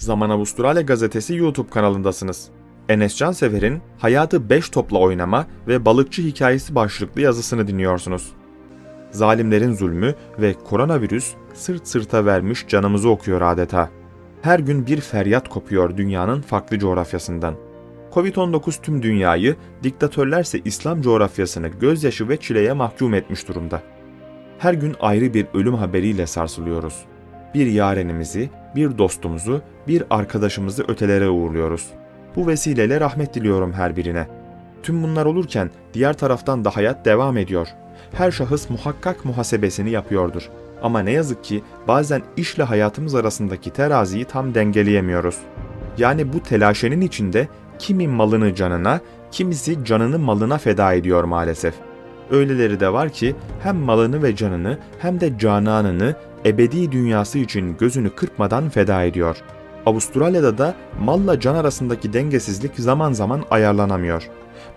Zaman Avustralya gazetesi YouTube kanalındasınız. Enes Cansever'in Hayatı 5 topla oynama ve balıkçı hikayesi başlıklı yazısını dinliyorsunuz. Zalimlerin zulmü ve koronavirüs sırt sırta vermiş canımızı okuyor adeta. Her gün bir feryat kopuyor dünyanın farklı coğrafyasından. Covid-19 tüm dünyayı, diktatörlerse İslam coğrafyasını gözyaşı ve çileye mahkum etmiş durumda. Her gün ayrı bir ölüm haberiyle sarsılıyoruz. Bir yarenimizi, bir dostumuzu, bir arkadaşımızı ötelere uğurluyoruz. Bu vesileyle rahmet diliyorum her birine. Tüm bunlar olurken diğer taraftan da hayat devam ediyor. Her şahıs muhakkak muhasebesini yapıyordur. Ama ne yazık ki bazen işle hayatımız arasındaki teraziyi tam dengeleyemiyoruz. Yani bu telaşenin içinde kimi malını canına, kimisi canını malına feda ediyor maalesef. Öyleleri de var ki hem malını ve canını hem de cananını ebedi dünyası için gözünü kırpmadan feda ediyor. Avustralya'da da malla can arasındaki dengesizlik zaman zaman ayarlanamıyor.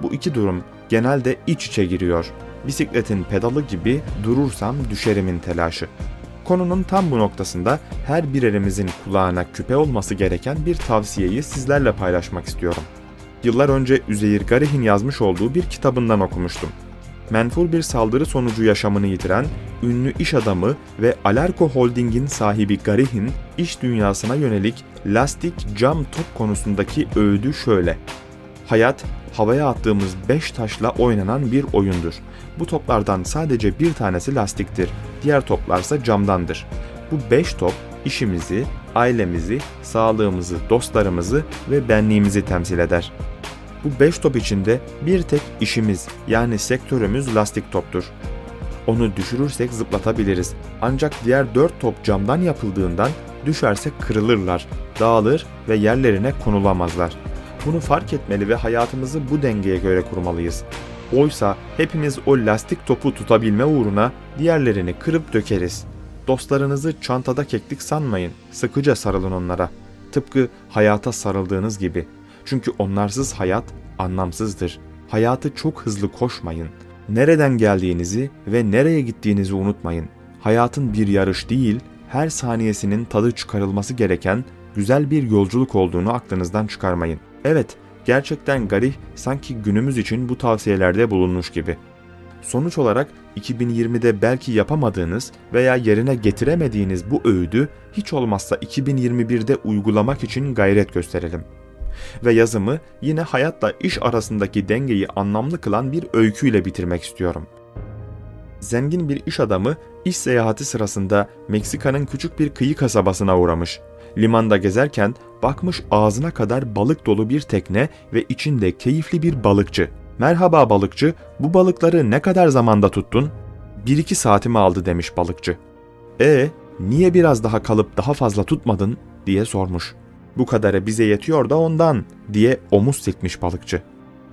Bu iki durum genelde iç içe giriyor. Bisikletin pedalı gibi durursam düşerimin telaşı. Konunun tam bu noktasında her birerimizin kulağına küpe olması gereken bir tavsiyeyi sizlerle paylaşmak istiyorum. Yıllar önce Üzeyir Garih'in yazmış olduğu bir kitabından okumuştum. Menfur bir saldırı sonucu yaşamını yitiren ünlü iş adamı ve Alarko Holding'in sahibi Garih'in iş dünyasına yönelik lastik cam top konusundaki öğüdü şöyle. Hayat, havaya attığımız 5 taşla oynanan bir oyundur. Bu toplardan sadece bir tanesi lastiktir, diğer toplarsa camdandır. Bu 5 top işimizi, ailemizi, sağlığımızı, dostlarımızı ve benliğimizi temsil eder. Bu 5 top içinde bir tek işimiz yani sektörümüz lastik toptur. Onu düşürürsek zıplatabiliriz. Ancak diğer 4 top camdan yapıldığından düşersek kırılırlar, dağılır ve yerlerine konulamazlar. Bunu fark etmeli ve hayatımızı bu dengeye göre kurmalıyız. Oysa hepimiz o lastik topu tutabilme uğruna diğerlerini kırıp dökeriz. Dostlarınızı çantada keklik sanmayın. Sıkıca sarılın onlara. Tıpkı hayata sarıldığınız gibi. Çünkü onlarsız hayat anlamsızdır. Hayatı çok hızlı koşmayın. Nereden geldiğinizi ve nereye gittiğinizi unutmayın. Hayatın bir yarış değil, her saniyesinin tadı çıkarılması gereken güzel bir yolculuk olduğunu aklınızdan çıkarmayın. Evet, gerçekten Garih sanki günümüz için bu tavsiyelerde bulunmuş gibi. Sonuç olarak 2020'de belki yapamadığınız veya yerine getiremediğiniz bu öğüdü hiç olmazsa 2021'de uygulamak için gayret gösterelim. Ve yazımı yine hayatla iş arasındaki dengeyi anlamlı kılan bir öyküyle bitirmek istiyorum. Zengin bir iş adamı iş seyahati sırasında Meksika'nın küçük bir kıyı kasabasına uğramış. Limanda gezerken bakmış ağzına kadar balık dolu bir tekne ve içinde keyifli bir balıkçı. Merhaba balıkçı, bu balıkları ne kadar zamanda tuttun? Bir iki saatimi aldı demiş balıkçı. E niye biraz daha kalıp daha fazla tutmadın diye sormuş. Bu kadarı bize yetiyor da ondan diye omuz silkmiş balıkçı.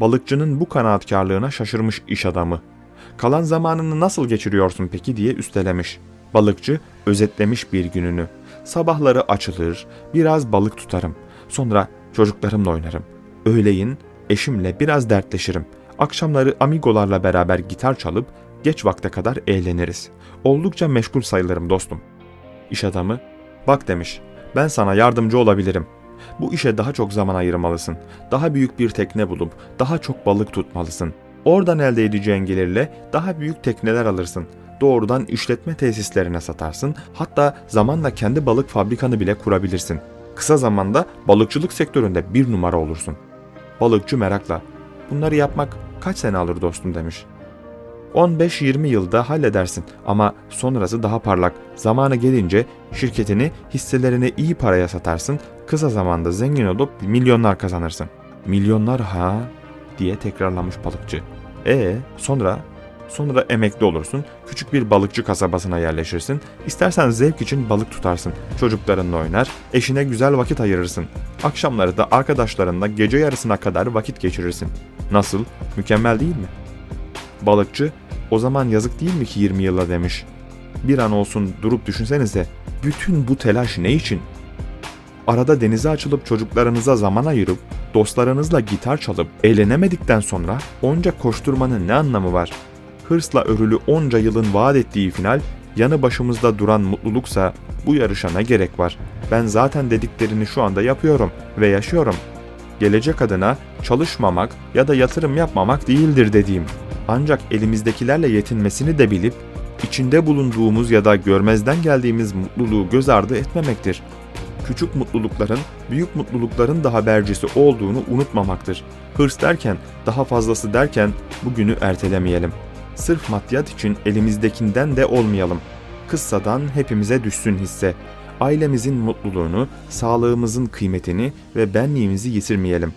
Balıkçının bu kanaatkarlığına şaşırmış iş adamı. Kalan zamanını nasıl geçiriyorsun peki diye üstelemiş. Balıkçı özetlemiş bir gününü. Sabahları açılır, biraz balık tutarım. Sonra çocuklarımla oynarım. Öğleyin eşimle biraz dertleşirim. Akşamları amigolarla beraber gitar çalıp geç vakte kadar eğleniriz. Oldukça meşgul sayılırım dostum. İş adamı, bak demiş, ben sana yardımcı olabilirim. Bu işe daha çok zaman ayırmalısın. Daha büyük bir tekne bulup daha çok balık tutmalısın. Oradan elde edeceğin gelirle daha büyük tekneler alırsın. Doğrudan işletme tesislerine satarsın. Hatta zamanla kendi balık fabrikanı bile kurabilirsin. Kısa zamanda balıkçılık sektöründe bir numara olursun. Balıkçı merakla, bunları yapmak kaç sene alır dostum demiş. 15-20 yılda halledersin ama sonrası daha parlak. Zamanı gelince şirketini, hisselerini iyi paraya satarsın. Kısa zamanda zengin olup milyonlar kazanırsın. Milyonlar ha diye tekrarlamış balıkçı. E sonra sonra emekli olursun. Küçük bir balıkçı kasabasına yerleşirsin. İstersen zevk için balık tutarsın. Çocuklarınla oynar, eşine güzel vakit ayırırsın. Akşamları da arkadaşlarınla gece yarısına kadar vakit geçirirsin. Nasıl? Mükemmel değil mi? Balıkçı, o zaman yazık değil mi ki 20 yıla demiş. Bir an olsun durup düşünsenize, bütün bu telaş ne için? Arada denize açılıp çocuklarınıza zaman ayırıp, dostlarınızla gitar çalıp eğlenemedikten sonra onca koşturmanın ne anlamı var? Hırsla örülü onca yılın vaat ettiği final, yanı başımızda duran mutluluksa Bu yarışa ne gerek var? Ben zaten dediklerini şu anda yapıyorum ve yaşıyorum. Gelecek adına çalışmamak ya da yatırım yapmamak değildir dediğim. Ancak elimizdekilerle yetinmesini de bilip içinde bulunduğumuz ya da görmezden geldiğimiz mutluluğu göz ardı etmemektir. Küçük mutlulukların büyük mutlulukların da habercisi olduğunu unutmamaktır. Hırs derken, daha fazlası derken bugünü ertelemeyelim. Sırf maddiyat için elimizdekinden de olmayalım. Kıssadan hepimize düşsün hisse. Ailemizin mutluluğunu, sağlığımızın kıymetini ve benliğimizi yitirmeyelim.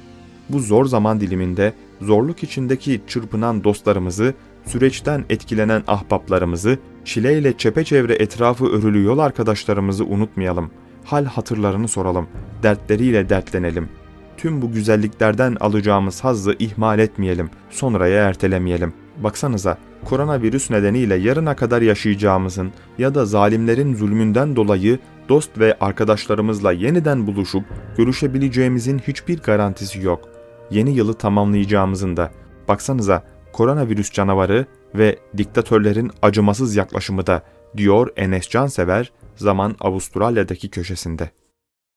Bu zor zaman diliminde zorluk içindeki çırpınan dostlarımızı, süreçten etkilenen ahbaplarımızı, çileyle çepeçevre etrafı örülü yol arkadaşlarımızı unutmayalım. Hal hatırlarını soralım, dertleriyle dertlenelim. Tüm bu güzelliklerden alacağımız hazzı ihmal etmeyelim, sonraya ertelemeyelim. Baksanıza, koronavirüs nedeniyle yarına kadar yaşayacağımızın ya da zalimlerin zulmünden dolayı dost ve arkadaşlarımızla yeniden buluşup görüşebileceğimizin hiçbir garantisi yok. Yeni yılı tamamlayacağımızın da. Baksanıza, koronavirüs canavarı ve diktatörlerin acımasız yaklaşımı da, diyor Enes Cansever, zaman Avustralya'daki köşesinde.